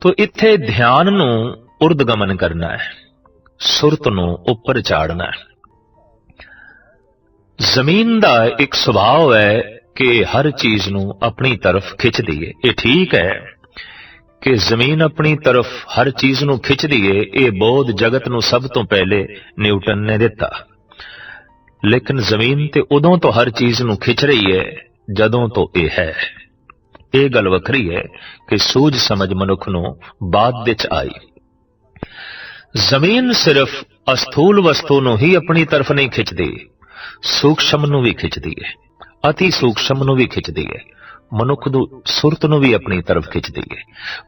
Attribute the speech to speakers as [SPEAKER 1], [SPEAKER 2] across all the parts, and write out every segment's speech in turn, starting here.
[SPEAKER 1] ਤੋ ਇੱਥੇ ਧਿਆਨ ਨੂੰ ਉਰਦਗਮਨ ਕਰਨਾ ਹੈ, ਸੁਰਤ ਨੂੰ ਉੱਪਰ ਚਾੜਨਾ ਹੈ। ਜ਼ਮੀਨ ਦਾ ਇੱਕ ਸੁਭਾਅ ਹੈ ਕਿ ਹਰ ਚੀਜ਼ ਨੂੰ ਆਪਣੀ ਤਰਫ ਖਿੱਚਦੀ ਹੈ ਇਹ ਠੀਕ ਹੈ ਕਿ ਜ਼ਮੀਨ ਆਪਣੀ ਤਰਫ ਹਰ ਚੀਜ਼ ਨੂੰ ਖਿੱਚਦੀ ਏ ਇਹ ਬੋਧ ਜਗਤ ਨੂੰ ਸਭ ਤੋਂ ਪਹਿਲੇ ਨਿਊਟਨ ਨੇ ਦਿੱਤਾ। ਲੇਕਿਨ ਜ਼ਮੀਨ ਤੇ ਉਦੋਂ ਤੋਂ ਹਰ ਚੀਜ਼ ਨੂੰ ਖਿੱਚ ਰਹੀ ਹੈ, ਜਦੋਂ ਤੋਂ ਇਹ ਹੈ। ਇਹ ਗੱਲ ਵੱਖਰੀ ਹੈ ਕਿ ਸੂਝ ਸਮਝ ਮਨੁੱਖ ਨੂੰ ਬਾਅਦ ਵਿੱਚ ਆਈ। ਜ਼ਮੀਨ ਸਿਰਫ ਅਸਥੂਲ ਵਸਤੂ ਨੂੰ ਹੀ ਆਪਣੀ ਤਰਫ ਨਹੀਂ ਖਿੱਚਦੀ, ਸੂਖਸ਼ਮ ਨੂੰ ਵੀ ਖਿੱਚਦੀ ਹੈ, ਅਤੀ ਸੂਖਸ਼ਮ ਨੂੰ ਵੀ ਖਿੱਚਦੀ ਹੈ, ਮਨੁੱਖ ਨੂੰ ਸੁਰਤ ਨੂੰ ਵੀ ਆਪਣੀ ਤਰਫ ਖਿੱਚਦੀ ਹੈ,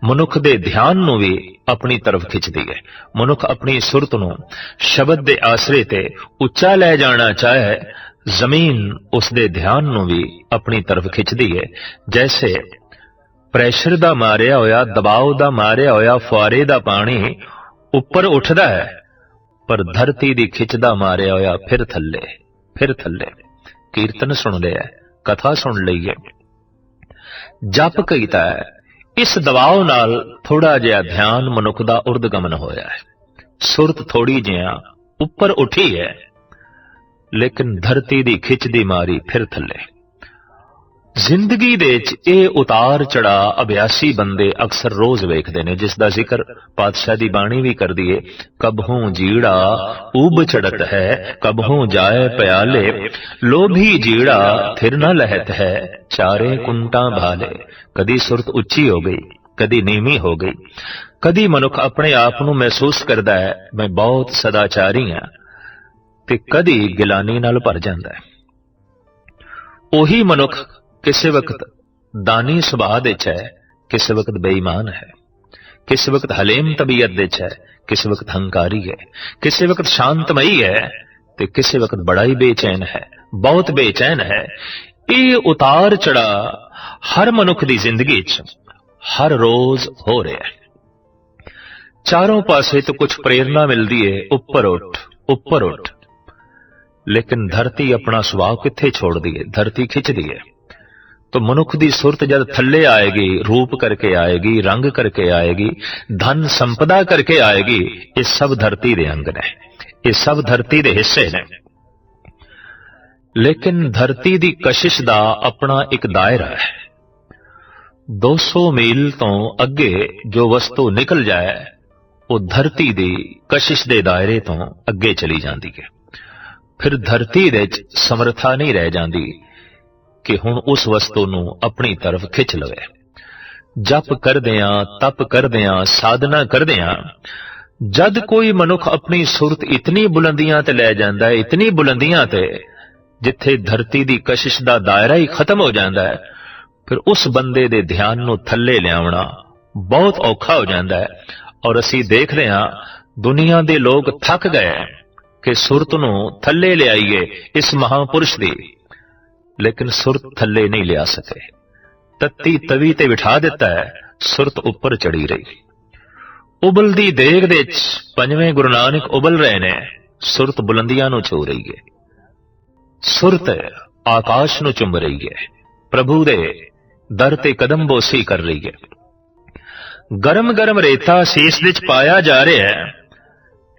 [SPEAKER 1] ਮਨੁੱਖ ਦੇ ਧਿਆਨ ਨੂੰ ਵੀ ਆਪਣੀ ਤਰਫ ਖਿੱਚਦੀ ਹੈ, ਮਨੁੱਖ ਆਪਣੀ ਸੁਰਤ ਨੂੰ ਸ਼ਬਦ ਦੇ ਆਸਰੇ ਤੇ ਉੱਚਾ ਲੈ ਜਾਣਾ ਚਾਹੇ ਜ਼ਮੀਨ ਉਸ ਦੇ ਧਿਆਨ ਨੂੰ ਵੀ ਆਪਣੀ ਤਰਫ ਖਿੱਚਦੀ ਹੈ ਜੈਸੇ ਪ੍ਰੈਸ਼ਰ ਦਾ ਮਾਰਿਆ ਹੋਇਆ, ਦਬਾਅ ਦਾ ਮਾਰਿਆ ਹੋਇਆ, ਫੁਆਰੇ ਦਾ ਪਾਣੀ ਉੱਪਰ ਉੱਠਦਾ ਹੈ, ਪਰ ਧਰਤੀ ਦੀ ਖਿੱਚ ਦਾ ਮਾਰਿਆ ਹੋਇਆ ਫਿਰ ਥੱਲੇ ਫਿਰ ਥੱਲੇ। ਕੀਰਤਨ ਸੁਣ ਲਿਆ ਕਥਾ ਸੁਣ ਲਈ ਹੈ ਜਪ ਕੀਤਾ ਹੈ, ਇਸ ਦਬਾਅ ਨਾਲ ਥੋੜਾ ਜਿਹਾ ਧਿਆਨ ਮਨੁੱਖ ਦਾ ਉਰਦਗਮਨ ਹੋਇਆ ਹੈ। ਸੁਰਤ ਥੋੜੀ ਜਿਹਾ ਉੱਪਰ ਉੱਠੀ ਹੈ। ਲੇਕਿਨ ਧਰਤੀ ਦੀ ਖਿੱਚ ਦੀ ਮਾਰੀ ਫਿਰ ਥੱਲੇ। ਜ਼ਿੰਦਗੀ ਦੇ ਵਿੱਚ ਇਹ ਉਤਾਰ ਚੜਾ ਅਭਿਆਸੀ ਬੰਦੇ ਅਕਸਰ ਰੋਜ਼ ਵੇਖਦੇ ਨੇ, ਜਿਸ ਦਾ ਜ਼ਿਕਰ ਪਾਤਸ਼ਾਹ ਦੀ ਬਾਣੀ ਵੀ ਕਰਦੀ ਏ, ਕਬਹੂ ਜੀੜਾ ਉਬ ਚੜਤ ਹੈ, ਕਬਹੂ ਜਾਏ ਪਿਆਲੇ, ਲੋਭੀ ਜੀੜਾ ਥਿਰ ਨਾ ਲਹਿਤ ਹੈ, ਚਾਰੇ ਕੁੰਟਾਂ ਭਾਲੇ, ਕਦੀ ਸੁਰਤ ਉੱਚੀ ਹੋ ਗਈ, ਕਦੀ ਨੀਵੀਂ ਹੋ ਗਈ, ਕਦੀ ਮਨੁੱਖ ਆਪਣੇ ਆਪ ਨੂੰ ਮਹਿਸੂਸ ਕਰਦਾ ਹੈ, ਮੈਂ ਬਹੁਤ ਸਦਾਚਾਰੀ ਹਾਂ। ਤੇ ਕਦੀ ਗਿਲਾਨੀ ਨਾਲ ਭਰ ਜਾਂਦਾ ਹੈ। ਉਹੀ ਮਨੁੱਖ ਕਿਸੇ ਵਕਤ ਦਾਨੀ ਸੁਭਾਅ ਦੇ ਚ ਹੈ, ਕਿਸੇ ਵਕਤ ਬੇਈਮਾਨ ਹੈ। ਕਿਸੇ ਵਕਤ ਹਲੇਮ ਤਬੀਅਤ ਦੇ ਚ ਹੈ, ਕਿਸੇ ਵਕਤ ਹੰਕਾਰੀ ਹੈ। ਕਿਸੇ ਵਕਤ ਸ਼ਾਂਤਮਈ ਹੈ ਤੇ ਕਿਸੇ ਵਕਤ ਬੜਾ ਹੀ ਬੇਚੈਨ ਹੈ, ਬਹੁਤ ਬੇਚੈਨ ਹੈ। ਇਹ ਉਤਾਰ ਚੜਾ ਹਰ ਮਨੁੱਖ ਦੀ ਜ਼ਿੰਦਗੀ 'ਚ ਹਰ ਰੋਜ਼ ਹੋ ਰਿਹਾ ਹੈ। ਚਾਰੋਂ ਪਾਸੇ ਤੋਂ ਕੁਝ ਪ੍ਰੇਰਣਾ ਮਿਲਦੀ ਹੈ ਉੱਪਰ ਉੱਠ ਉੱਪਰ ਉੱਠ। ਲੇਕਿਨ ਧਰਤੀ ਆਪਣਾ ਸੁਭਾਅ ਕਿੱਥੇ ਛੋੜਦੀ ਹੈ ਧਰਤੀ ਖਿੱਚਦੀ ਹੈ तो मनुख ਦੀ ਸੁਰਤ ਜਦ ਥੱਲੇ ਆਏਗੀ ਰੂਪ ਕਰਕੇ ਆਏਗੀ ਰੰਗ ਕਰਕੇ ਆਏਗੀ ਧਨ ਸੰਪਦਾ ਕਰਕੇ ਆਏਗੀ ਇਹ ਸਭ ਧਰਤੀ ਦੇ ਅੰਗ ਨੇ ਇਹ ਸਭ ਧਰਤੀ ਦੇ ਹਿੱਸੇ ਨੇ ਲੇਕਿਨ ਧਰਤੀ ਦੀ ਕਸ਼ਿਸ਼ ਦਾ ਆਪਣਾ ਇੱਕ ਦਾਇਰਾ ਹੈ 200 ਮੀਲ ਤੋਂ ਅੱਗੇ ਜੋ ਵਸਤੂ ਨਿਕਲ ਜਾਏ ਉਹ ਧਰਤੀ ਦੀ ਕਸ਼ਿਸ਼ ਦੇ ਦਾਇਰੇ ਤੋਂ ਅੱਗੇ ਚਲੀ ਜਾਂਦੀ ਹੈ ਫਿਰ ਧਰਤੀ ਵਿੱਚ ਸਮਰੱਥਾ ਨਹੀਂ ਰਹਿ ਜਾਂਦੀ ਕਿ ਹੁਣ ਉਸ ਵਸਤੂ ਨੂੰ ਆਪਣੀ ਤਰਫ ਖਿੱਚ ਲਵੇ। ਜਪ ਕਰਦਿਆਂ, ਤਪ ਕਰਦਿਆਂ, ਸਾਧਨਾ ਕਰਦਿਆਂ, ਜਦ ਕੋਈ ਮਨੁੱਖ ਆਪਣੀ ਸੁਰਤ ਇਤਨੀ ਬੁਲੰਦੀਆਂ ਤੇ ਲੈ ਜਾਂਦਾ ਹੈ, ਇਤਨੀ ਬੁਲੰਦੀਆਂ ਤੇ ਜਿੱਥੇ ਧਰਤੀ ਦੀ ਕਸ਼ਿਸ਼ ਦਾ ਦਾਇਰਾ ਹੀ ਖਤਮ ਹੋ ਜਾਂਦਾ ਹੈ, ਫਿਰ ਉਸ ਬੰਦੇ ਦੇ ਧਿਆਨ ਨੂੰ ਥੱਲੇ ਲਿਆਉਣਾ ਬਹੁਤ ਔਖਾ ਹੋ ਜਾਂਦਾ ਹੈ ਔਰ ਅਸੀਂ ਦੇਖਦੇ ਹਾਂ ਦੁਨੀਆ ਦੇ ਲੋਕ ਥੱਕ ਗਏ। ਕਿ ਸੁਰਤ ਨੂੰ ਥੱਲੇ ਲਿਆਈਏ ਇਸ ਮਹਾਪੁਰਸ਼ ਦੀ। ਲੇਕਿਨ ਸੁਰਤ ਥੱਲੇ ਨਹੀਂ ਲਿਆ ਸਕੇ। ਤੱਤੀ ਤਵੀ ਤੇ ਬਿਠਾ ਦਿੱਤਾ ਹੈ, ਸੁਰਤ ਉੱਪਰ ਚੜੀ ਰਹੀ। ਉਬਲਦੀ ਦੇਗ ਦੇ ਵਿੱਚ ਪੰਜਵੇਂ ਗੁਰੂ ਨਾਨਕ ਉਬਲ ਰਹੇ ਨੇ, ਸੁਰਤ ਬੁਲੰਦੀਆਂ ਨੂੰ ਛੂ ਰਹੀ ਹੈ। ਸੁਰਤ ਆਕਾਸ਼ ਨੂੰ ਚੁੰਮ ਰਹੀ ਹੈ, ਪ੍ਰਭੂ ਦੇ ਦਰ ਤੇ ਕਦਮ ਬੋਸੀ ਕਰ ਰਹੀ ਹੈ। ਗਰਮ ਗਰਮ ਰੇਤਾ ਸੀਸ ਵਿੱਚ ਪਾਇਆ ਜਾ ਰਿਹਾ ਹੈ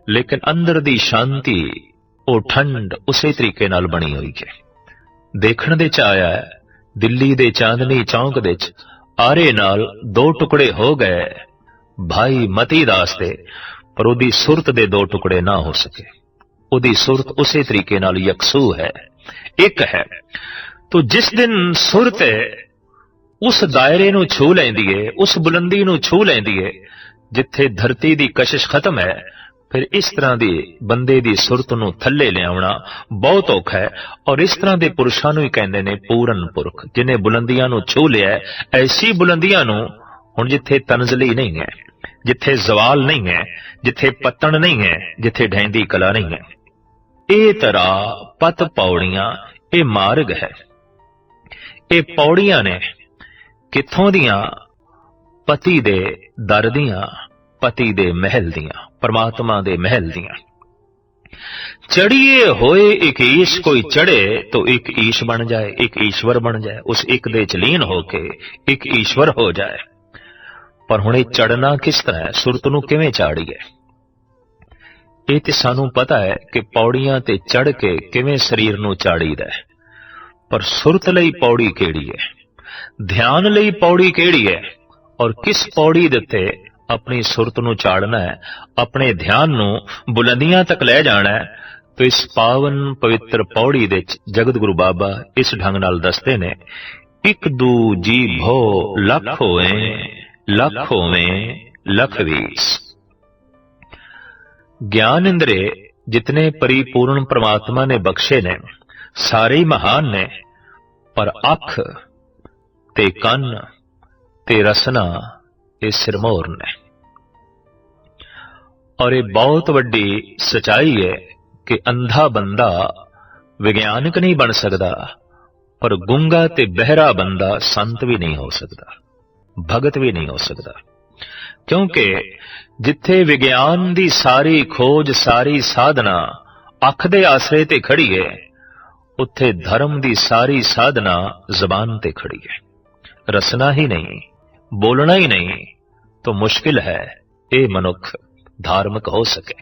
[SPEAKER 1] ਲੇਕਿਨ ਅੰਦਰ ਦੀ ਸ਼ਾਂਤੀ, ਉਹ ਠੰਡ ਉਸੇ ਤਰੀਕੇ ਨਾਲ ਬਣੀ ਹੋਈ ਹੈ। ਦੇਖਣ ਦੇ ਚ ਆਇਆ ਹੈ, ਦਿੱਲੀ ਦੇ ਚਾਂਦਨੀ ਚੌਂਕ ਦੇ ਚ ਆਰੇ ਨਾਲ ਦੋ ਟੁਕੜੇ ਹੋ ਗਏ। ਭਾਈ ਮਤੀ ਦਾਸ ਦੇ, ਪਰ ਉਹਦੀ ਸੁਰਤ ਦੇ ਦੋ ਟੁਕੜੇ ਨਾ ਹੋ ਸਕੇ। ਉਹਦੀ ਸੁਰਤ ਉਸੇ ਤਰੀਕੇ ਨਾਲ ਯਕਸੂ ਹੈ। ਇੱਕ ਹੈ, ਤੋ ਜਿਸ ਦਿਨ ਸੁਰਤ ਉਸ ਦਾਇਰੇ ਨੂੰ ਛੂ ਲੈਂਦੀ ਏ, ਉਸ ਬੁਲੰਦੀ ਨੂੰ ਛੂ ਲੈਂਦੀ ਏ, ਜਿੱਥੇ ਧਰਤੀ ਦੀ ਕਸ਼ਿਸ਼ ਖਤਮ ਹੈ ਫਿਰ ਇਸ ਤਰ੍ਹਾਂ ਦੀ ਬੰਦੇ ਦੀ ਸੁਰਤ ਨੂੰ ਥੱਲੇ ਲਿਆਉਣਾ ਬਹੁਤ ਔਖਾ ਹੈ ਔਰ ਇਸ ਤਰ੍ਹਾਂ ਦੇ ਪੁਰਸ਼ਾਂ ਨੂੰ ਹੀ ਕਹਿੰਦੇ ਨੇ ਪੂਰਨ ਪੁਰਖ, ਜਿਨੇ ਬੁਲੰਦੀਆਂ ਨੂੰ ਛੂ ਲਿਆ ਐਸੀ ਬੁਲੰਦੀਆਂ ਨੂੰ ਹੁਣ ਜਿੱਥੇ ਤਨਜ਼ਲੀ ਨਹੀਂ ਹੈ, ਜਿੱਥੇ ਜ਼ਵਾਲ ਨਹੀਂ ਹੈ, ਜਿੱਥੇ ਪਤਨ ਨਹੀਂ ਹੈ, ਜਿੱਥੇ ਢੈਂਦੀ ਕਲਾ ਨਹੀਂ ਹੈ। ਇਹ ਤਰ੍ਹਾਂ ਪਤ ਪੌੜੀਆਂ, ਇਹ ਮਾਰਗ ਹੈ। ਇਹ ਪੌੜੀਆਂ ਨੇ ਕਿੱਥੋਂ ਦੀਆਂ ਪਤੀ ਦੇ ਦਰ ਦੀਆਂ ਪਤੀ ਦੇ ਮਹਿਲ ਦੀਆਂ, ਪਰਮਾਤਮਾ ਦੇ ਮਹਿਲ ਦੀਆਂ। ਚੜੀਏ ਹੋਏ ਇੱਕ ਈਸ਼ ਕੋਈ ਚੜੇ ਤਾਂ ਇੱਕ ਈਸ਼ ਬਣ ਜਾਏ, ਇੱਕ ਈਸ਼ਵਰ ਬਣ ਜਾਏ, ਉਸ ਇੱਕ ਦੇ ਚਲੀਨ ਹੋ ਕੇ ਇੱਕ ਈਸ਼ਵਰ ਹੋ ਜਾਏ। ਪਰ ਹੁਣ ਇਹ ਚੜਨਾ ਕਿਸ ਤਰ੍ਹਾਂ ਹੈ? ਸੁਰਤ ਨੂੰ ਕਿਵੇਂ ਚਾੜੀਏ ਇਹ ਤੇ ਸਾਨੂੰ ਪਤਾ ਹੈ ਕਿ ਪੌੜੀਆਂ ਤੇ ਚੜ ਕੇ ਕਿਵੇਂ ਸਰੀਰ ਨੂੰ ਚਾੜੀਦਾ ਹੈ। ਪਰ ਸੁਰਤ ਲਈ ਪੌੜੀ ਕਿਹੜੀ ਹੈ? ਧਿਆਨ ਲਈ ਪੌੜੀ ਕਿਹੜੀ ਹੈ? ਔਰ ਕਿਸ ਪੌੜੀ ਦੇ ਉੱਤੇ ਆਪਣੀ ਸੁਰਤ ਨੂੰ ਚਾੜਨਾ ਹੈ, ਆਪਣੇ ਧਿਆਨ ਨੂੰ ਬੁਲੰਦੀਆਂ ਤੱਕ ਲੈ ਜਾਣਾ ਹੈ, ਤੋ ਇਸ ਪਾਵਨ ਪਵਿੱਤਰ ਪੌੜੀ ਦੇ ਵਿੱਚ ਜਗਤ ਗੁਰੂ ਬਾਬਾ ਇਸ ਢੰਗ ਨਾਲ ਦੱਸਦੇ ਨੇ, ਇੱਕ ਦੂ ਜੀ ਭੋ ਲੱਖ ਹੋਏ, ਲੱਖ ਹੋਵੇ, ਲੱਖ ਵੀਸ। ਗਿਆਨ ਇੰਦਰੇ, ਜਿਤਨੇ ਪਰਿਪੂਰਨ ਪ੍ਰਮਾਤਮਾ ਨੇ ਬਖਸ਼ੇ ਨੇ, ਸਾਰੇ ਹੀ ਮਹਾਨ ਨੇ, ਪਰ ਅੱਖ ਤੇ ਕੰਨ ਤੇ ਰਸਨਾ ਇਹ ਸਿਰਮੌਰ ਨੇ। ਔਰ ਇਹ ਬਹੁਤ ਵੱਡੀ ਸਚਾਈ ਹੈ ਕਿ ਅੰਧਾ ਬੰਦਾ ਵਿਗਿਆਨਕ ਨਹੀਂ ਬਣ ਸਕਦਾ ਪਰ ਗੁੰਗਾ ਤੇ ਬਹਿਰਾ ਬੰਦਾ ਸੰਤ ਵੀ ਨਹੀਂ ਹੋ ਸਕਦਾ, ਭਗਤ ਵੀ ਨਹੀਂ ਹੋ ਸਕਦਾ। ਕਿਉਂਕਿ ਜਿੱਥੇ ਵਿਗਿਆਨ ਦੀ ਸਾਰੀ ਖੋਜ, ਸਾਰੀ ਸਾਧਨਾ ਅੱਖ ਦੇ ਆਸਰੇ ਤੇ ਖੜੀ ਹੈ, ਉੱਥੇ ਧਰਮ ਦੀ ਸਾਰੀ ਸਾਧਨਾ ਜ਼ਬਾਨ ਤੇ ਖੜੀ ਹੈ। ਰਸਨਾ ਹੀ ਨਹੀਂ, ਬੋਲਣਾ ਹੀ ਨਹੀਂ ਤਾਂ ਮੁਸ਼ਕਿਲ ਹੈ ਇਹ ਮਨੁੱਖ ਧਾਰਮਿਕ ਹੋ ਸਕੇ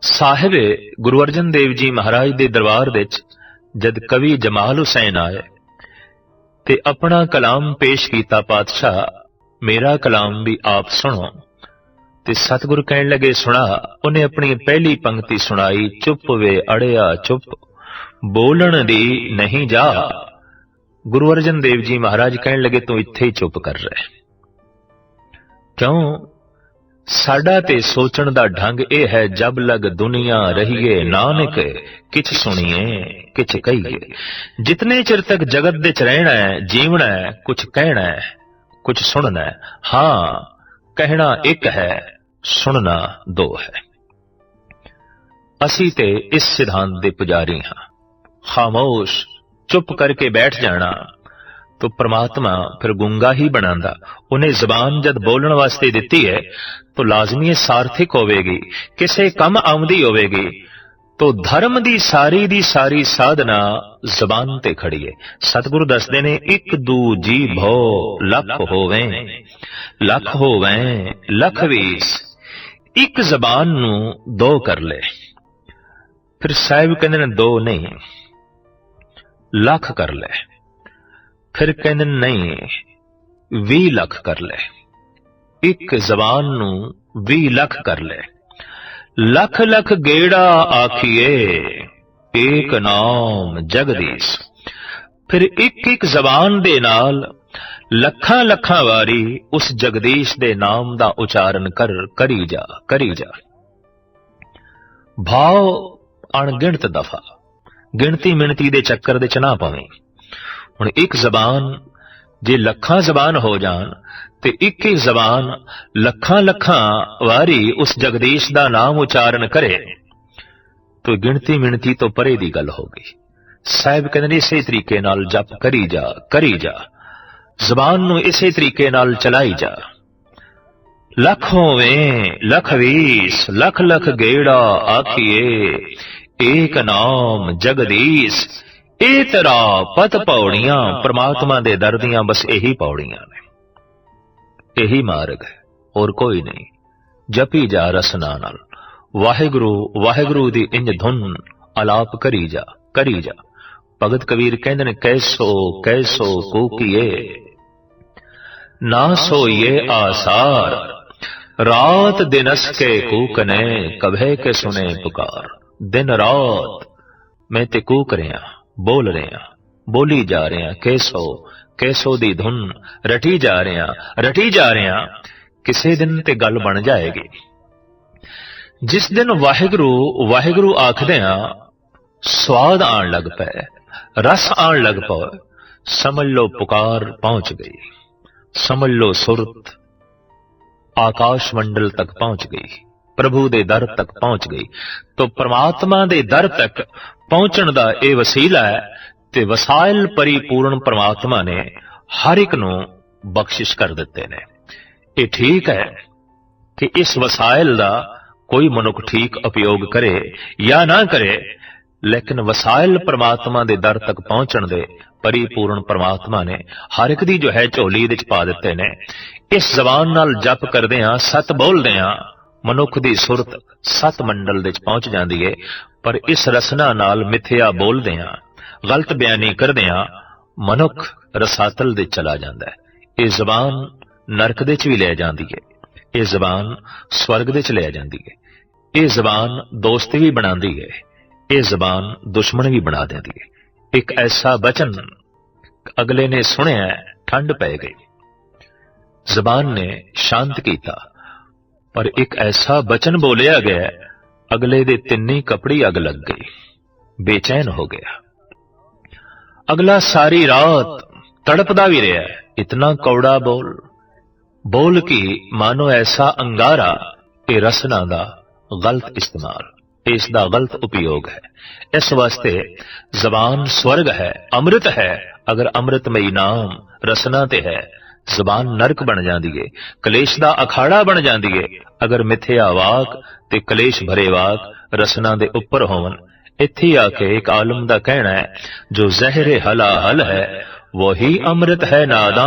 [SPEAKER 1] ਸਾਹਿਬ ਗੁਰੂ ਅਰਜਨ ਦੇਵ ਜੀ ਮਹਾਰਾਜ ਦੇ ਦਰਬਾਰ ਵਿੱਚ ਜਦ ਕਵੀ ਜਮਾਲ ਹੁਸੈਨ ਆਏ ਤੇ ਆਪਣਾ ਕਲਾਮ ਪੇਸ਼ ਕੀਤਾ ਪਾਤਸ਼ਾਹ ਮੇਰਾ ਕਲਾਮ ਵੀ ਆਪ ਸੁਣੋ ਤੇ ਸਤਿਗੁਰ ਕਹਿਣ ਲੱਗੇ ਸੁਣਾ ਉਹਨੇ ਆਪਣੀ ਪਹਿਲੀ ਪੰਕਤੀ ਸੁਣਾਈ ਚੁੱਪ ਵੇ ਅੜਿਆ ਚੁੱਪ ਬੋਲਣ ਦੀ ਨਹੀਂ ਜਾ ਗੁਰੂ ਅਰਜਨ ਦੇਵ ਜੀ ਮਹਾਰਾਜ ਕਹਿਣ ਲੱਗੇ ਤੂੰ ਇੱਥੇ ਹੀ ਚੁੱਪ ਕਰ ਰਹਿ ਕਿਉਂ? ਸਾਡਾ ਤੇ ਸੋਚਣ ਦਾ ਢੰਗ ਇਹ ਹੈ, ਜਬ ਲਗ ਦੁਨੀਆ ਰਹੀਏ ਨਾਨਕ, ਕਿਛ ਸੁਣੀਏ, ਕਿਛ ਕਹੀਏ। ਜਿਤਨੇ ਚਿਰ ਤੱਕ ਜਗਤ ਦੇ ਚ ਰਹਿਣਾ ਹੈ, ਜੀਵਣਾ ਹੈ ਕੁਝ ਕਹਿਣਾ ਹੈ ਕੁਝ ਸੁਣਨਾ ਹੈ, ਹਾਂ, ਕਹਿਣਾ ਇੱਕ ਹੈ, ਸੁਣਨਾ ਦੋ ਹੈ। ਅਸੀਂ ਤੇ ਇਸ ਸਿਧਾਂਤ ਦੇ ਪੁਜਾਰੀ ਹਾਂ। ਖਾਮੋਸ਼, ਚੁੱਪ ਕਰਕੇ ਬੈਠ ਜਾਣਾ ਤੋ ਪ੍ਰਮਾਤਮਾ ਫਿਰ ਗੁੰਗਾ ਹੀ ਬਣਾਉਂਦਾ। ਉਹਨੇ ਜ਼ਬਾਨ ਜਦ ਬੋਲਣ ਵਾਸਤੇ ਦਿੱਤੀ ਹੈ, ਤੋ ਲਾਜ਼ਮੀ ਸਾਰਥਿਕ ਹੋਵੇਗੀ, ਕਿਸੇ ਕੰਮ ਆਉਂਦੀ ਹੋਵੇਗੀ। ਤੋ ਧਰਮ ਦੀ ਸਾਰੀ ਦੀ ਸਾਰੀ ਸਾਧਨਾ ਜ਼ਬਾਨ ਤੇ ਖੜੀ ਹੈ। ਸਤਿਗੁਰੂ ਦੱਸਦੇ ਨੇ, ਇੱਕ ਦੂ ਜੀ ਭੋ ਲੱਖ ਹੋਵੇ ਲੱਖ ਹੋਵੇ, ਲੱਖ ਵੀਸ। ਇੱਕ ਜ਼ਬਾਨ ਨੂੰ ਦੋ ਕਰ ਲੈ। ਫਿਰ ਸਾਹਿਬ ਕਹਿੰਦੇ ਨੇ, ਦੋ ਨਹੀਂ, ਲੱਖ ਕਰ ਲੈ। ਫਿਰ ਕਹਿੰਦੇ ਨਹੀਂ 20 ਲੱਖ ਕਰ ਲੈ। ਇੱਕ ਜ਼ਬਾਨ ਨੂੰ 20 ਲੱਖ ਕਰ ਲੈ। ਲੱਖ ਲੱਖ ਗੇੜਾ ਆਖੀਏ, ਏਕ ਨਾਮ ਜਗਦੀਸ਼। ਫਿਰ ਇੱਕ ਇੱਕ ਜ਼ਬਾਨ ਦੇ ਨਾਲ ਲੱਖਾਂ ਲੱਖਾਂ ਵਾਰੀ ਉਸ ਜਗਦੀਸ਼ ਦੇ ਨਾਮ ਦਾ ਉਚਾਰਨ ਕਰ, ਕਰੀ ਜਾ ਕਰੀ ਜਾ। ਭਾਵ ਅਣਗਿਣਤ ਦਫਾ, ਗਿਣਤੀ ਮਿਣਤੀ ਦੇ ਚੱਕਰ ਦੇ ਚ ਨਾ ਪਵੇਂ। ਹੁਣ ਇੱਕ ਜ਼ਬਾਨ, ਜੇ ਲੱਖਾਂ ਜ਼ਬਾਨ ਹੋ ਜਾਣ, ਤੇ ਇੱਕ ਇੱਕ ਜ਼ਬਾਨ ਲੱਖਾਂ ਲੱਖਾਂ ਵਾਰੀ ਉਸ ਜਗਦੀਸ਼ ਦਾ ਨਾਮ ਉਚਾਰਨ ਕਰੇ, ਤੋ ਗਿਣਤੀ ਮਿਣਤੀ ਤੋਂ ਪਰੇ ਦੀ ਗੱਲ ਹੋ ਗਈ। ਸਾਹਿਬ ਕਹਿੰਦੇ ਨੇ ਇਸੇ ਤਰੀਕੇ ਨਾਲ ਜਪ ਕਰੀ ਜਾ ਕਰੀ ਜਾ। ਜ਼ਬਾਨ ਨੂੰ ਇਸੇ ਤਰੀਕੇ ਨਾਲ ਚਲਾਈ ਜਾ। ਲੱਖ ਹੋਵੇ, ਲੱਖ ਵੀਸ, ਲੱਖ ਲੱਖ ਗੇੜਾ ਆਖੀਏ, ਏਕ ਨਾਮ ਜਗਦੀਸ਼ ਇਹ ਤੇਰਾ ਪਤ ਪੌੜੀਆਂ ਪ੍ਰਮਾਤਮਾ ਦੇ ਦਰ ਦੀਆਂ ਬਸ ਇਹੀ ਪੌੜੀਆਂ ਨੇ। ਇਹੀ ਮਾਰਗ ਹੈ, ਹੋਰ ਕੋਈ ਨਹੀਂ। ਜਪੀ ਜਾ ਰਸਨਾ ਨਾਲ। ਵਾਹਿਗੁਰੂ ਵਾਹਿਗੁਰੂ ਦੀ ਇੰਜ ਧੁਨ ਅਲਾਪ ਕਰੀ ਜਾ ਕਰੀ ਜਾ। ਭਗਤ ਕਬੀਰ ਕਹਿੰਦੇ ਨੇ, ਕੈਸੋ ਕੈਸੋ ਕੂਕੀਏ ਨਾ ਸੋਈਏ ਆਸਾਰ। ਰਾਤ ਦਿਨਸ ਕੇ ਕੂਕਨੇ ਕਭੇ ਕੇ ਸੁਨੇ ਪੁਕਾਰ। ਦਿਨ ਰਾਤ ਮੈਂ ਤੇ ਕੂਕ ਰਿਆਂ। ਬੋਲ ਰਿਆਂ ਬੋਲੀ ਜਾ ਰਿਆਂ ਕੈਸੋ ਕੈਸੋ ਦੀ ਧੁਨ, ਰਟੀ ਜਾ ਰਿਆਂ ਰਟੀ ਜਾ ਰਿਆਂ ਕਿਸੇ ਦਿਨ ਤੇ ਗੱਲ ਬਣ ਜਾਏਗੀ। ਜਿਸ ਦਿਨ ਵਾਹਿਗੁਰੂ ਵਾਹਿਗੁਰੂ ਆਖਦੇ ਆ, ਸਵਾਦ ਆਣ ਲੱਗ ਪਏ, ਰਸ ਆਣ ਲੱਗ ਪਏ, ਸਮਝ ਲਓ ਪੁਕਾਰ ਪਹੁੰਚ ਗਈ, ਸਮਝ ਲਓ ਸੁਰਤ ਆਕਾਸ਼ ਮੰਡਲ ਤੱਕ ਪਹੁੰਚ ਗਈ। ਪ੍ਰਭੂ ਦੇ ਦਰ ਤੱਕ ਪਹੁੰਚ ਗਈ। ਤੋ ਪ੍ਰਮਾਤਮਾ ਦੇ ਦਰ ਤੱਕ ਪਹੁੰਚਣ ਦਾ ਇਹ ਵਸੀਲਾ ਹੈ ਤੇ ਵਸਾਇਲ ਪਰਿਪੂਰਨ ਪ੍ਰਮਾਤਮਾ ਨੇ ਹਰ ਇੱਕ ਨੂੰ ਬਖਸ਼ਿਸ਼ ਕਰ ਦਿੱਤੇ ਨੇ। ਇਹ ਠੀਕ ਹੈ ਕਿ ਇਸ ਵਸਾਇਲ ਦਾ ਕੋਈ ਮਨੁੱਖ ਠੀਕ ਉਪਯੋਗ ਕਰੇ ਜਾਂ ਨਾ ਕਰੇ, ਲੇਕਿਨ ਵਸਾਇਲ ਪ੍ਰਮਾਤਮਾ ਦੇ ਦਰ ਤੱਕ ਪਹੁੰਚਣ ਦੇ ਪਰਿਪੂਰਨ ਪ੍ਰਮਾਤਮਾ ਨੇ ਹਰ ਇੱਕ ਦੀ ਜੋ ਹੈ ਝੋਲੀ ਵਿੱਚ ਪਾ ਦਿੱਤੇ ਨੇ। ਇਸ ਜ਼ਬਾਨ ਨਾਲ ਜਪ ਕਰਦੇ ਹਾਂ, ਸਤ ਬੋਲਦੇ ਹਾਂ ਮਨੁੱਖ ਦੀ ਸੁਰਤ ਸਤ ਮੰਡਲ ਵਿੱਚ ਪਹੁੰਚ ਜਾਂਦੀ ਹੈ ਪਰ ਇਸ ਰਸਨਾ ਨਾਲ ਮਿੱਥਿਆ ਬੋਲਦੇ ਹਾਂ ਗਲਤ ਬਿਆਨੀ ਕਰਦੇ ਹਾਂ ਮਨੁੱਖ ਰਸਾਤਲ ਦੇ ਚਲਾ ਜਾਂਦਾ ਹੈ ਇਹ ਜ਼ਬਾਨ ਨਰਕ ਦੇ ਚ ਵੀ ਲੈ ਜਾਂਦੀ ਹੈ ਇਹ ਜ਼ਬਾਨ ਸਵਰਗ ਦੇ ਚ ਲੈ ਜਾਂਦੀ ਹੈ ਇਹ ਜ਼ਬਾਨ ਦੋਸਤੀ ਵੀ ਬਣਾਉਂਦੀ ਹੈ ਇਹ ਜ਼ਬਾਨ ਦੁਸ਼ਮਣ ਵੀ ਬਣਾ ਦਿੰਦੀ ਹੈ ਇੱਕ ਐਸਾ ਬਚਨ ਅਗਲੇ ਨੇ ਸੁਣਿਆ ਠੰਡ ਪੈ ਗਈ। ਜ਼ਬਾਨ ਨੇ ਸ਼ਾਂਤ ਕੀਤਾ। ਪਰ ਇੱਕ ਐਸਾ ਬਚਨ ਬੋਲਿਆ ਗਿਆ, ਅਗਲੇ ਦੇ ਤਿੰਨੇ ਕਪੜੀ ਅਗ ਲੱਗ ਗਈ ਬੇਚੈਨ ਹੋ ਗਿਆ। ਅਗਲਾ ਸਾਰੀ ਰਾਤ ਤੜਪਦਾ ਵੀ ਰਿਹਾ, ਇਤਨਾ ਕੌੜਾ ਬੋਲ ਬੋਲ ਕੀ ਮਾਨੋ ਐਸਾ ਅੰਗਾਰਾ ਇਹ ਰਸਨਾ ਦਾ ਗਲਤ ਇਸਤੇਮਾਲ, ਇਸ ਦਾ ਗਲਤ ਉਪਯੋਗ ਹੈ। ਇਸ ਵਾਸਤੇ ਜ਼ਬਾਨ ਸਵਰਗ ਹੈ, ਅੰਮ੍ਰਿਤ ਹੈ, ਅਗਰ ਅੰਮ੍ਰਿਤਮਈ ਨਾਮ ਰਸਨਾ ਤੇ ਹੈ ਜ਼ਬਾਨ ਨਰਕ ਬਣ ਜਾਂਦੀ ਏ, ਕਲੇਸ਼ ਦਾ ਅਖਾੜਾ ਬਣ ਜਾਂਦੀ ਏ। ਅਗਰ ਮਿੱਥਿਆ ਵਾਕ ਤੇ ਕਲੇਸ਼ ਭਰੇ ਵਾਕ ਰਸਨਾ ਦੇ ਉੱਪਰ ਹੋਵਨ, ਇੱਥੇ ਆ ਕੇ ਇੱਕ ਆਲਮ ਦਾ ਕਹਿਣਾ ਹੈ, ਜੋ ਜ਼ਹਿਰ ਹਲਾ ਹਲ ਹੈ, ਵਹੀ ਅੰਮ੍ਰਿਤ ਹੈ ਨਾਦਾ,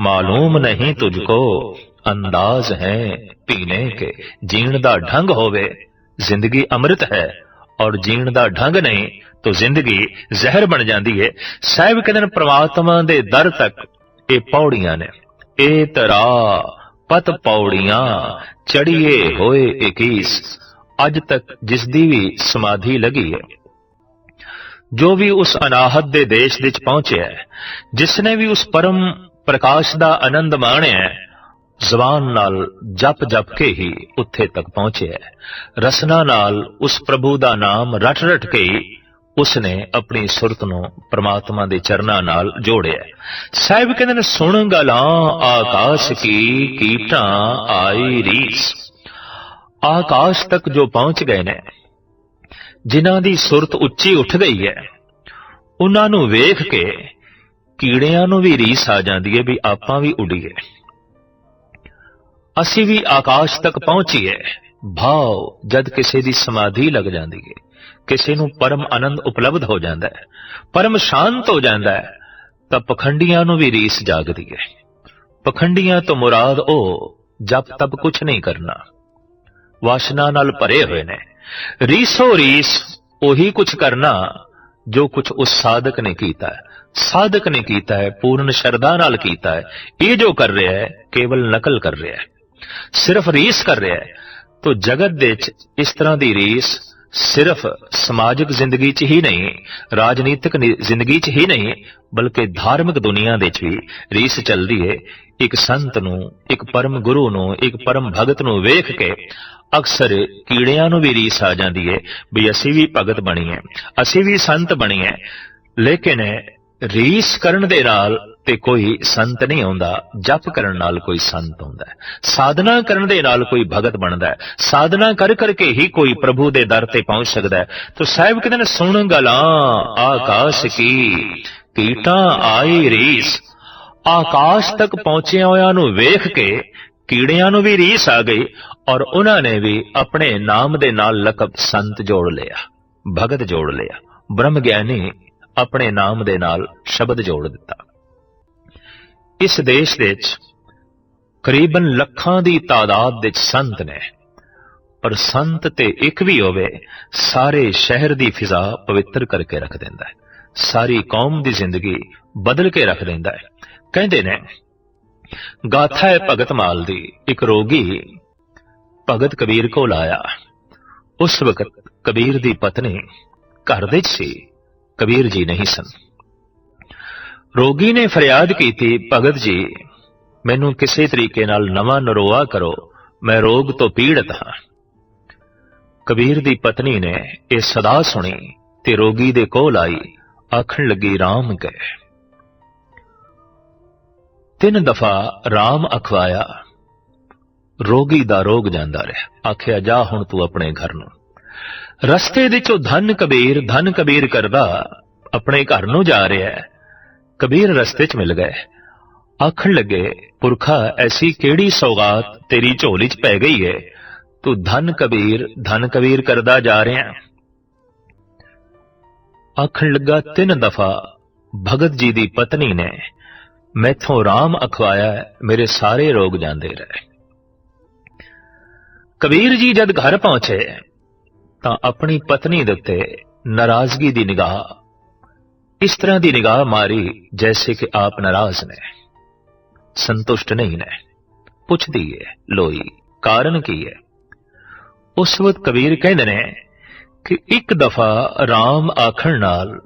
[SPEAKER 1] ਮਾਲੂਮ ਨਹੀਂ ਤੁਝਕੋ, ਅੰਦਾਜ਼ ਹੈ ਪੀਣੇ ਕੇ, ਜੀਣ ਦਾ ਢੰਗ ਹੋਵੇ, ਜ਼ਿੰਦਗੀ ਅੰਮ੍ਰਿਤ ਹੈ, ਔਰ ਜੀਣ ਦਾ ਢੰਗ ਨਹੀਂ, ਤਾਂ ਜ਼ਿੰਦਗੀ ਜ਼ਹਿਰ ਬਣ ਜਾਂਦੀ ਹੈ ਸਾਹਿਬ ਕਹਿੰਦੇ ਨੇ, ਪ੍ਰਮਾਤਮਾ ਦੇ ਦਰ ਤੱਕ ਇਹ ਪੌੜੀਆਂ ਨੇ। ਇਹ ਤਰਾ, ਪਤ ਪੌੜੀਆਂ ਚੜੀਏ ਹੋਏ 21 ਅੱਜ ਤੱਕ ਜਿਸ ਦੀ ਵੀ ਸਮਾਧੀ ਲੱਗੀ ਹੈ। ਜੋ ਵੀ ਉਸ ਅਨਾਹਤ ਦੇ ਦੇਸ਼ ਵਿੱਚ ਪਹੁੰਚਿਆ ਹੈ, ਜਿਸ ਨੇ ਵੀ ਉਸ ਪਰਮ ਪ੍ਰਕਾਸ਼ ਦਾ ਆਨੰਦ ਮਾਣਿਆ ਜ਼ਬਾਨ ਨਾਲ ਜਪ ਜਪ ਕੇ ਹੀ ਉੱਥੇ ਤੱਕ ਪਹੁੰਚਿਆ ਰਸਨਾ ਨਾਲ ਉਸ ਪ੍ਰਭੂ ਦਾ ਨਾਮ ਰਟ ਰਟ ਕੇ ਹੀ ਉਸਨੇ ਆਪਣੀ ਸੁਰਤ ਨੂੰ ਪ੍ਰਮਾਤਮਾ ਦੇ ਚਰਨਾਂ ਨਾਲ ਜੋੜਿਆ। ਸਾਹਿਬ ਕਹਿੰਦੇ ਨੇ, ਸੁਣ ਗਲਾਂ ਆਕਾਸ਼ ਕੀ, ਕੀਟਾਂ ਆਈ ਰੀਸ। ਆਕਾਸ਼ ਤੱਕ ਜੋ ਪਹੁੰਚ ਗਏ ਨੇ, ਜਿਨ੍ਹਾਂ ਦੀ ਸੁਰਤ ਉੱਚੀ ਉੱਠ ਗਈ ਹੈ, ਉਹਨਾਂ ਨੂੰ ਵੇਖ ਕੇ ਕੀੜਿਆਂ ਨੂੰ ਵੀ ਰੀਸ ਆ ਜਾਂਦੀ ਹੈ, ਵੀ ਆਪਾਂ ਵੀ ਉੱਡੀਏ ਅਸੀਂ ਵੀ ਆਕਾਸ਼ ਤੱਕ ਪਹੁੰਚੀਏ। ਭਾਵ ਜਦ ਕਿਸੇ ਦੀ ਸਮਾਧੀ ਲੱਗ ਜਾਂਦੀ ਹੈ। ਕਿਸੇ ਨੂੰ ਪਰਮ ਆਨੰਦ ਉਪਲਬਧ ਹੋ ਜਾਂਦਾ ਹੈ, ਪਰਮ ਸ਼ਾਂਤ ਹੋ ਜਾਂਦਾ ਹੈ, ਤਾਂ ਪਖੰਡੀਆਂ ਨੂੰ ਵੀ ਰੀਸ ਜਾਗਦੀ ਹੈ। ਪਖੰਡੀਆਂ ਤੋਂ ਮੁਰਾਦ ਉਹ ਜਪ ਤਪ ਕੁਝ ਨਹੀਂ ਕਰਨਾ। ਵਾਸ਼ਨਾ ਨਾਲ ਭਰੇ ਹੋਏ ਨੇ। ਰੀਸੋ ਰੀਸ ਉਹੀ ਕੁਝ ਕਰਨਾ ਜੋ ਕੁਝ ਉਸ ਸਾਧਕ ਨੇ ਕੀਤਾ ਹੈ। ਸਾਧਕ ਨੇ ਕੀਤਾ ਹੈ, ਪੂਰਨ ਸ਼ਰਧਾ ਨਾਲ ਕੀਤਾ ਹੈ। ਇਹ ਜੋ ਕਰ ਰਿਹਾ ਹੈ, ਕੇਵਲ ਨਕਲ ਕਰ ਰਿਹਾ ਹੈ। ਸਿਰਫ ਰੀਸ ਕਰ ਰਿਹਾ ਹੈ। ਤੋ ਜਗਤ ਦੇ ਵਿੱਚ ਇਸ ਤਰ੍ਹਾਂ ਦੀ ਰੀਸ ਸਿਰਫ ਸਮਾਜਿਕ ਜ਼ਿੰਦਗੀ 'ਚ ਹੀ ਨਹੀਂ, ਰਾਜਨੀਤਿਕ ਜ਼ਿੰਦਗੀ 'ਚ ਹੀ ਨਹੀਂ, ਬਲਕਿ ਧਾਰਮਿਕ ਦੁਨੀਆ ਦੇ 'ਚ ਵੀ ਰੀਸ ਚੱਲਦੀ ਹੈ ਇੱਕ ਸੰਤ ਨੂੰ, ਇੱਕ ਪਰਮ ਗੁਰੂ ਨੂੰ, ਇੱਕ ਪਰਮ ਭਗਤ ਨੂੰ ਵੇਖ ਕੇ ਅਕਸਰ ਕੀੜਿਆਂ ਨੂੰ ਵੀ ਰੀਸ ਆ ਜਾਂਦੀ ਹੈ ਵੀ ਅਸੀਂ ਵੀ ਭਗਤ ਬਣੀਏ, ਅਸੀਂ ਵੀ ਸੰਤ ਬਣੀਏ। ਲੇਕਿਨ ਰੀਸ ਕਰਨ ਦੇ ਨਾਲ ਤੇ ਕੋਈ ਸੰਤ ਨਹੀਂ ਆਉਂਦਾ, ਜਪ ਕਰਨ ਨਾਲ ਕੋਈ ਸੰਤ ਹੁੰਦਾ ਹੈ। ਸਾਧਨਾ ਕਰਨ ਦੇ ਨਾਲ ਕੋਈ ਭਗਤ ਬਣਦਾ ਹੈ। ਸਾਧਨਾ ਕਰ ਕਰਕੇ ਹੀ ਕੋਈ ਪ੍ਰਭੂ ਦੇ ਦਰ ਤੇ ਪਹੁੰਚ ਸਕਦਾ ਹੈ। ਤੋ ਸਾਹਿਬ ਕਹਿੰਦੇ ਨੇ, ਸੁਣ ਗਲਾਂ, ਆਕਾਸ਼ ਕੀ ਕੀਟਾਂ ਆਈ ਰੀਸ। ਆਕਾਸ਼ ਤੱਕ ਪਹੁੰਚਿਆ ਹੋਇਆਂ ਨੂੰ ਵੇਖ ਕੇ ਕੀੜਿਆਂ ਨੂੰ ਵੀ ਰੀਸ ਆ ਗਈ ਔਰ ਉਹਨਾਂ ਨੇ ਵੀ ਆਪਣੇ ਨਾਮ ਦੇ ਨਾਲ ਲਕਬ ਸੰਤ ਜੋੜ ਲਿਆ, ਭਗਤ ਜੋੜ ਲਿਆ। ਬ੍ਰਹਮ ਗਿਆਨੀ ਆਪਣੇ ਨਾਮ ਦੇ ਨਾਲ ਸ਼ਬਦ ਜੋੜ ਦਿੱਤਾ। ਇਸ ਦੇਸ਼ ਦੇ ਵਿੱਚ ਕਰੀਬਨ ਲੱਖਾਂ ਦੀ ਤਾਦਾਦ ਵਿੱਚ ਸੰਤ ਨੇ। ਪਰ ਸੰਤ ਤੇ ਇੱਕ ਵੀ ਹੋਵੇ, ਸਾਰੇ ਸ਼ਹਿਰ ਦੀ ਫਿਜ਼ਾ ਪਵਿੱਤਰ ਕਰਕੇ ਰੱਖ ਦਿੰਦਾ ਹੈ। ਸਾਰੀ ਕੌਮ ਦੀ ਜ਼ਿੰਦਗੀ ਬਦਲ ਕੇ ਰੱਖ ਦਿੰਦਾ ਹੈ। ਕਹਿੰਦੇ ਨੇ, ਗਾਥਾ ਹੈ ਭਗਤ ਮਾਲ ਦੀ, ਇੱਕ ਰੋਗੀ ਭਗਤ ਕਬੀਰ ਕੋਲ ਆਇਆ। ਉਸ ਵਕਤ ਕਬੀਰ ਦੀ ਪਤਨੀ ਘਰ ਦੇ ਸੀ, ਕਬੀਰ ਜੀ ਨਹੀਂ ਸਨ। ਰੋਗੀ ਨੇ ਫਰਿਆਦ ਕੀਤੀ, ਭਗਤ ਜੀ, ਮੈਨੂੰ ਕਿਸੇ ਤਰੀਕੇ ਨਾਲ ਨਵਾਂ ਨਰੋਆ ਕਰੋ, ਮੈਂ ਰੋਗ ਤੋਂ ਪੀੜਤ ਹਾਂ। ਕਬੀਰ ਦੀ ਪਤਨੀ ਨੇ ਇਹ ਸਦਾ ਸੁਣੀ ਤੇ ਰੋਗੀ ਦੇ ਕੋਲ ਆਈ, ਆਖਣ ਲੱਗੀ RAM ਗਏ ਤਿੰਨ ਦਫਾ RAM ਅਖਵਾਇਆ। ਰੋਗੀ ਦਾ ਰੋਗ ਜਾਂਦਾ ਰਿਹਾ। ਆਖਿਆ, ਜਾ ਹੁਣ ਤੂੰ ਆਪਣੇ ਘਰ ਨੂੰ। ਰਸਤੇ ਦੇ ਚੋਂ ਧਨ ਕਬੀਰ ਧਨ ਕਬੀਰ ਕਰਦਾ, ਆਪਣੇ ਘਰ ਨੂੰ ਜਾ ਰਿਹਾ ਹੈ। ਕਬੀਰ ਰਸਤੇ 'ਚ ਮਿਲ ਗਏ। ਆਖਣ ਲੱਗੇ, ਪੁਰਖਾ, ਐਸੀ ਕਿਹੜੀ ਸੌਗਾਤ ਤੇਰੀ ਝੋਲੀ 'ਚ ਪੈ ਗਈ ਹੈ ਤੂੰ ਧਨ ਕਬੀਰ ਧਨ ਕਬੀਰ ਕਰਦਾ ਜਾ ਰਿਹਾ। ਆਖਣ ਲੱਗਾ, ਤਿੰਨ ਦਫਾ ਭਗਤ ਜੀ ਦੀ ਪਤਨੀ ਨੇ ਮੈਥੋਂ ਰਾਮ ਅਖਵਾਇਆ, ਮੇਰੇ ਸਾਰੇ ਰੋਗ ਜਾਂਦੇ ਰਹੇ। ਕਬੀਰ ਜੀ ਜਦ ਘਰ ਪਹੁੰਚੇ, ਤਾਂ ਆਪਣੀ ਪਤਨੀ ਦੇ ਉੱਤੇ ਨਾਰਾਜ਼ਗੀ ਦੀ ਨਿਗਾਹ ਇਸ ਤਰ੍ਹਾਂ ਦੀ ਨਿਗਾਹ ਮਾਰੀ ਜੈਸੇ ਕਿ ਆਪ ਨਾਰਾਜ਼ ਨੇ। ਸੰਤੁਸ਼ਟ ਨਹੀਂ ਨੇ। ਪੁੱਛਦੀ ਹੈ ਲੋਈ, ਕਾਰਨ ਕੀ ਹੈ ਉਸ ਵਕਤ ਕਬੀਰ ਕਹਿੰਦੇ ਨੇ ਕਿ ਇੱਕ ਦਫਾ ਰਾਮ ਆਖਣ ਨਾਲ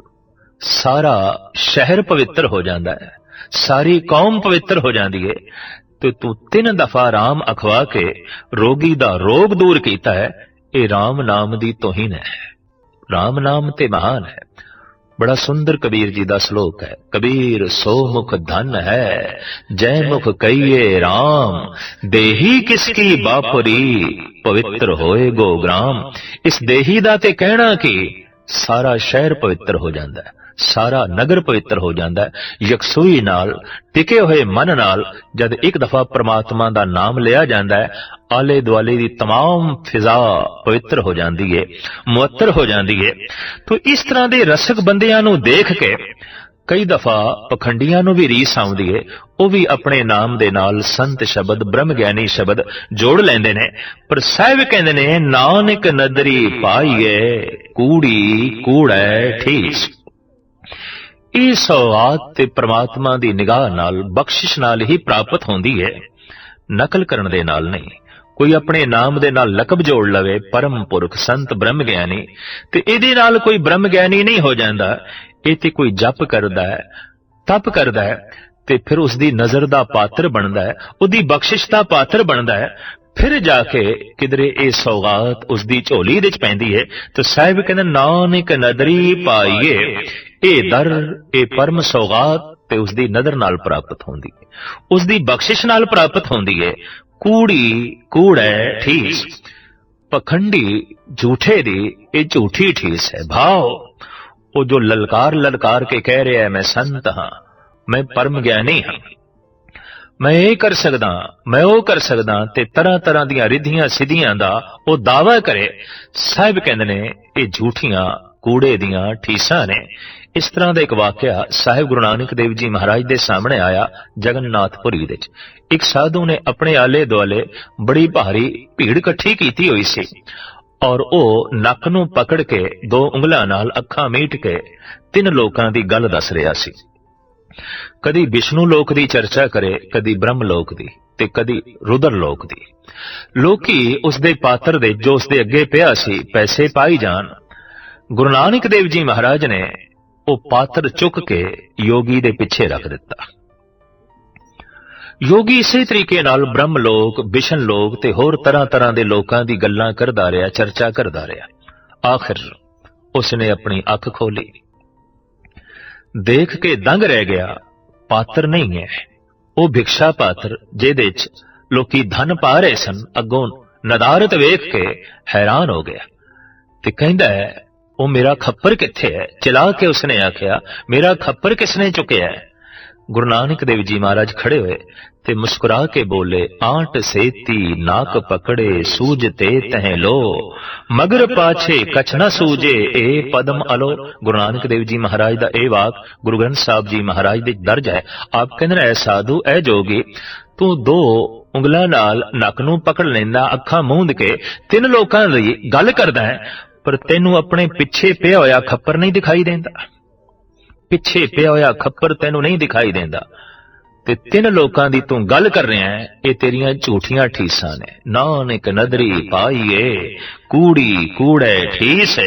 [SPEAKER 1] ਸਾਰਾ ਸ਼ਹਿਰ ਪਵਿੱਤਰ ਹੋ ਜਾਂਦਾ ਹੈ। ਸਾਰੀ ਕੌਮ ਪਵਿੱਤਰ ਹੋ ਜਾਂਦੀ ਹੈ ਤੇ ਤੂੰ ਤਿੰਨ ਦਫਾ ਰਾਮ ਅਖਵਾ ਕੇ ਰੋਗੀ ਦਾ ਰੋਗ ਦੂਰ ਕੀਤਾ ਹੈ, ਇਹ ਰਾਮ ਨਾਮ ਦੀ ਤੋਹੀਨ ਹੈ। ਰਾਮ ਨਾਮ ਤੇ ਮਹਾਨ ਹੈ। ਬੜਾ ਸੁੰਦਰ ਕਬੀਰ ਜੀ ਦਾ ਸ਼ਲੋਕ ਹੈ। ਕਬੀਰ ਸੋ ਮੁਖ ਧਨ ਹੈ ਜੈ ਮੁਖ ਕਈਏ RAM ਦੇਹੀ ਕਿਸ ਕੀ ਬਾਪਰੀ, ਪਵਿੱਤਰ ਹੋਏ ਗੋਗਰਾਮ ਇਸ ਦੇਹੀ ਦਾ ਤੇ ਕਹਿਣਾ ਕਿ? ਸਾਰਾ ਸ਼ਹਿਰ ਪਵਿੱਤਰ ਹੋ ਜਾਂਦਾ ਹੈ ਸਾਰਾ ਨਗਰ ਪਵਿੱਤਰ ਹੋ ਜਾਂਦਾ ਹੈ ਯਕਸੂਈ ਨਾਲ ਟਿਕੇ ਹੋਏ ਮਨ ਨਾਲ ਜਦ ਇੱਕ ਦਫਾ ਪ੍ਰਮਾਤਮਾ ਦਾ ਨਾਮ ਲਿਆ ਜਾਂਦਾ ਹੈ ਆਲੇ ਦੁਆਲੇ ਦੀ तमाम ਫਿਜ਼ਾ ਪਵਿੱਤਰ ਹੋ ਜਾਂਦੀ ਹੈ ਮੁਅੱਤਰ ਹੋ ਜਾਂਦੀ ਹੈ ਤੋਂ ਇਸ ਤਰ੍ਹਾਂ ਦੇ ਰਸਕ ਬੰਦਿਆਂ ਨੂੰ ਦੇਖ ਕੇ ਕਈ ਦਫਾ ਪਖੰਡੀਆਂ ਨੂੰ ਵੀ ਰੀਸ ਆਉਂਦੀ ਹੈ ਉਹ ਵੀ ਆਪਣੇ ਨਾਮ ਦੇ ਨਾਲ ਸੰਤ ਸ਼ਬਦ ਬ੍ਰਹਮ ਗਿਆਨੀ ਸ਼ਬਦ ਜੋੜ ਲੈਂਦੇ ਨੇ, ਪਰ ਸਾਹਿਬ ਕਹਿੰਦੇ ਨੇ, ਨਾਨਕ ਨਦਰੀ ਪਾਈਏ, ਕੂੜੀ ਕੂੜੈ ਠੀਸ। ਇਹ ਸਵਾਤ ਤੇ ਪ੍ਰਮਾਤਮਾ ਦੀ ਨਿਗਾਹ ਨਾਲ ਬਖਸ਼ਿਸ਼ ਨਾਲ ਹੀ ਪ੍ਰਾਪਤ ਹੁੰਦੀ ਹੈ ਨਕਲ ਕਰਨ ਦੇ ਨਾਲ ਨਹੀਂ, ਕੋਈ ਆਪਣੇ ਨਾਮ ਦੇ ਨਾਲ ਲਕਬ ਜੋੜ ਲਵੇ, ਪਰਮ ਪੁਰਖ, ਸੰਤ ਬ੍ਰਹਮ ਗਿਆਨੀ ਤੇ ਇਹਦੇ ਨਾਲ ਕੋਈ ਬ੍ਰਹਮ ਗਿਆਨੀ ਨਹੀਂ ਹੋ ਜਾਂਦਾ। ਇਹ ਤੇ ਕੋਈ ਜਪ ਕਰਦਾ ਹੈ, ਤਪ ਕਰਦਾ ਹੈ, ਤੇ ਫਿਰ ਉਸ ਦੀ ਨਜ਼ਰ ਦਾ ਪਾਤਰ ਬਣਦਾ ਹੈ, ਉਹਦੀ ਬਖਸ਼ਿਸ਼ ਦਾ ਪਾਤਰ ਬਣਦਾ ਹੈ, ਫਿਰ ਜਾ ਕੇ ਕਿਧਰੇ ਇਹ ਸੌਗਾਤ ਉਸ ਦੀ ਝੋਲੀ ਵਿੱਚ ਪੈਂਦੀ ਹੈ, ਤੇ ਸਾਹਿਬ ਕਹਿੰਦੇ, ਨਾਨਕ ਨਦਰੀ ਪਾਈਏ, ਇਹ ਦਰ, ਇਹ ਪਰਮ ਸੌਗਾਤ ਤੇ ਉਸ ਦੀ ਨਦਰ ਨਾਲ ਪ੍ਰਾਪਤ ਹੁੰਦੀ ਹੈ। ਉਸ ਦੀ ਬਖਸ਼ਿਸ਼ ਨਾਲ ਪ੍ਰਾਪਤ ਹੁੰਦੀ ਹੈ, ਕੂੜੀ ਕੂੜੈ ਠੀਸ, ਪਖੰਡੀ, ਝੂਠੇ ਦੀ, ਇਹ ਝੂਠੀ ਠੀਸ ਹੈ ਭਾਵ ਉਹ ਜੋ ਲਲਕਾਰ ਲਲਕਾਰ ਕੇ ਕਹਿ ਰਿਹਾ ਹੈ, ਮੈਂ ਸੰਤ ਹਾਂ, ਮੈਂ ਪਰਮ ਗਿਆਨੀ ਹਾਂ। ਮੈਂ ਇਹ ਕਰ ਸਕਦਾ, ਮੈਂ ਉਹ ਕਰ ਸਕਦਾ ਤੇ ਤਰ੍ਹਾਂ ਤਰ੍ਹਾਂ ਦੀਆਂ ਰਿੱਧੀਆਂ ਸਿੱਧੀਆਂ ਦਾ ਉਹ ਦਾਵਾ ਕਰੇ। ਸਾਹਿਬ ਕਹਿੰਦੇ ਨੇ, ਇਹ ਝੂਠੀਆਂ ਕੂੜੇ ਦੀਆਂ ਠੀਸਾਂ ਨੇ। ਇਸ ਤਰ੍ਹਾਂ ਦਾ ਇੱਕ ਵਾਕਿਆ ਸਾਹਿਬ ਗੁਰੂ ਨਾਨਕ ਦੇਵ ਜੀ ਮਹਾਰਾਜ ਦੇ ਸਾਹਮਣੇ ਆਇਆ ਜਗਨਨਾਥਪੁਰੀ ਵਿੱਚ। ਇੱਕ ਸਾਧੂ ਨੇ ਆਪਣੇ ਆਲੇ ਦੁਆਲੇ ਬੜੀ ਭਾਰੀ ਭੀੜ ਇਕੱਠੀ ਕੀਤੀ ਹੋਈ ਸੀ। ਔਰ ਉਹ ਨੱਕ ਨੂੰ ਪਕੜ ਕੇ ਦੋ ਉਂਗਲਾਂ ਨਾਲ ਅੱਖਾਂ ਮੀਟ ਕੇ ਤਿੰਨ ਲੋਕਾਂ ਦੀ ਗੱਲ ਦੱਸ ਰਿਹਾ ਸੀ। ਕਦੀ ਵਿਸ਼ਨੂੰ ਲੋਕ ਦੀ ਚਰਚਾ ਕਰੇ, ਕਦੀ ਬ੍ਰਹਮ ਲੋਕ ਦੀ ਤੇ ਕਦੀ ਰੁਦਰ ਲੋਕ ਦੀ। ਲੋਕੀ ਉਸ ਦੇ ਪਾਤਰ ਦੇ ਜੋ ਉਸ ਦੇ ਅੱਗੇ ਪਿਆ ਸੀ, ਪੈਸੇ ਪਾਈ ਜਾਣ। ਗੁਰੂ ਨਾਨਕ ਦੇਵ ਜੀ ਮਹਾਰਾਜ ਨੇ ਉਹ ਪਾਤਰ ਚੁੱਕ ਕੇ ਯੋਗੀ ਦੇ ਪਿੱਛੇ ਰੱਖ ਦਿੱਤਾ। ਯੋਗੀ ਇਸੇ ਤਰੀਕੇ ਨਾਲ ਬ੍ਰਹਮ ਲੋਕ, ਵਿਸ਼ਨ ਲੋਕ ਤੇ ਹੋਰ ਤਰ੍ਹਾਂ ਤਰ੍ਹਾਂ ਦੇ ਲੋਕਾਂ ਦੀ ਗੱਲਾਂ ਕਰਦਾ ਰਿਹਾ, ਚਰਚਾ ਕਰਦਾ ਰਿਹਾ। ਆਖਿਰ ਉਸਨੇ ਆਪਣੀ ਅੱਖ ਖੋਲੀ ਦੇਖ ਕੇ ਦੰਗ ਰਹਿ ਗਿਆ, ਪਾਤਰ ਨਹੀਂ ਹੈ। ਉਹ ਭਿਕਸ਼ਾ ਪਾਤਰ, ਜਿਹਦੇ ਚ ਲੋਕੀ ਧਨ ਪਾ ਰਹੇ ਸਨ, ਅੱਗੋਂ ਨਦਾਰਤ ਵੇਖ ਕੇ ਹੈਰਾਨ ਹੋ ਗਿਆ ਤੇ ਕਹਿੰਦਾ ਹੈ, ਉਹ ਮੇਰਾ ਖੱਪਰ ਕਿੱਥੇ ਹੈ? ਚਲਾ ਕੇ ਉਸਨੇ ਆਖਿਆ, ਮੇਰਾ ਖੱਪਰ ਕਿਸਨੇ ਚੁੱਕਿਆ ਹੈ? ਗੁਰੂ ਨਾਨਕ ਦੇਵ ਜੀ ਮਹਾਰਾਜ ਖੜੇ ਹੋਏ ਤੇ ਮੁਸਕਰਾ ਕੇ ਬੋਲੇ, ਆਂਟ ਸੇਤੀ, ਨਾਕ ਪਕੜੇ, ਸੂਝ ਤੇ ਤਹਿ ਲੋ। ਮਗਰ ਪਾਛੇ ਕਛ ਨ ਸੂਝੇ, ਏ ਪਦਮ ਅਲੋ। ਗੁਰੂ ਨਾਨਕ ਦੇਵ ਜੀ ਮਹਾਰਾਜ ਦਾ ਇਹ ਵਾਕ ਗੁਰੂ ਗ੍ਰੰਥ ਸਾਹਿਬ ਜੀ ਮਹਾਰਾਜ ਦੇ ਦਰਜ ਹੈ। ਆਪ ਕਹਿੰਦੇ ਨੇ, ਐ ਸਾਧੂ, ਐ ਜੋਗੀ, ਤੂੰ ਦੋ ਉਂਗਲਾਂ ਨਾਲ ਨੱਕ ਨੂੰ ਪਕੜ ਲੈਂਦਾ, ਅੱਖਾਂ ਮੂੰਦ ਕੇ, ਤਿੰਨ ਲੋਕਾਂ ਲਈ ਗੱਲ ਕਰਦਾ ਹੈ, ਪਰ ਤੈਨੂੰ ਆਪਣੇ ਪਿੱਛੇ ਪਿਆ ਹੋਇਆ ਖੱਪਰ ਨਹੀਂ ਦਿਖਾਈ ਦਿੰਦਾ। ਪਿੱਛੇ ਪਿਆ ਹੋਇਆ ਖੱਪਰ ਤੈਨੂੰ ਨਹੀਂ ਦਿਖਾਈ ਦਿੰਦਾ। ਤੇ ਤਿੰਨ ਲੋਕਾਂ ਦੀ ਤੂੰ ਗੱਲ ਕਰ ਰਿਹਾ ਹੈ, ਇਹ ਤੇਰੀਆਂ ਝੂਠੀਆਂ ਠੀਸਾਂ ਨੇ। ਨਾਨਕ ਨਦਰੀ ਪਾਈਏ, ਕੂੜੀ ਕੂੜੇ ਠੀਸ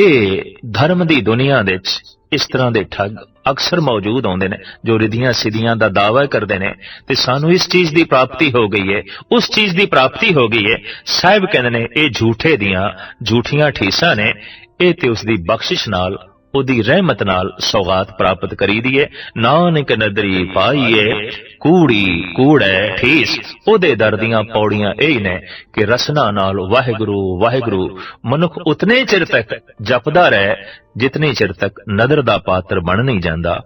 [SPEAKER 1] ਇਹ ਧਰਮ ਦੀ ਦੁਨੀਆ ਦੇ ਵਿੱਚ ਇਸ ਤਰ੍ਹਾਂ ਦੇ ਠੱਗ ਅਕਸਰ ਮੌਜੂਦ ਆਉਂਦੇ ਨੇ, ਜੋ ਰਿਧੀਆਂ ਸਿਧੀਆਂ ਦਾ ਦਾਅਵਾ ਕਰਦੇ ਨੇ। ਤੇ ਸਾਨੂੰ ਇਸ ਚੀਜ਼ ਦੀ ਪ੍ਰਾਪਤੀ ਹੋ ਗਈ ਹੈ, ਉਸ ਚੀਜ਼ ਦੀ ਪ੍ਰਾਪਤੀ ਹੋ ਗਈ ਹੈ। ਸਾਹਿਬ ਕਹਿੰਦੇ ਨੇ, ਇਹ ਝੂਠੇ ਦੀਆਂ ਝੂਠੀਆਂ ਠੀਸਾਂ ਨੇ। ਇਹ ਤੇ ਉਸ ਦੀ ਬਖਸ਼ਿਸ਼ ਨਾਲ ਉਹਦੀ ਰਹਿਮਤ ਨਾਲ ਸੌਗਾਤ ਪ੍ਰਾਪਤ ਕਰੀਦੀ ਹੈ ਨਾਨਕ ਨਦਰੀ ਪਾਈਏ, ਕੂੜੀ ਕੂੜੈ ਠੀਸ। ਉਹਦੇ ਦਰ ਦੀਆਂ ਪੌੜੀਆਂ ਇਹ ਨੇ ਕਿ ਰਸਨਾ ਨਾਲ ਵਾਹਿਗੁਰੂ ਵਾਹਿਗੁਰੂ, ਮਨੁੱਖ ਉਤਨੇ ਚਿਰ ਤੱਕ ਜਪਦਾ ਰਹੇ, ਜਿਤਨੇ ਚਿਰ ਤੱਕ ਨਦਰ ਦਾ ਪਾਤਰ ਬਣ ਨਹੀਂ ਜਾਂਦਾ।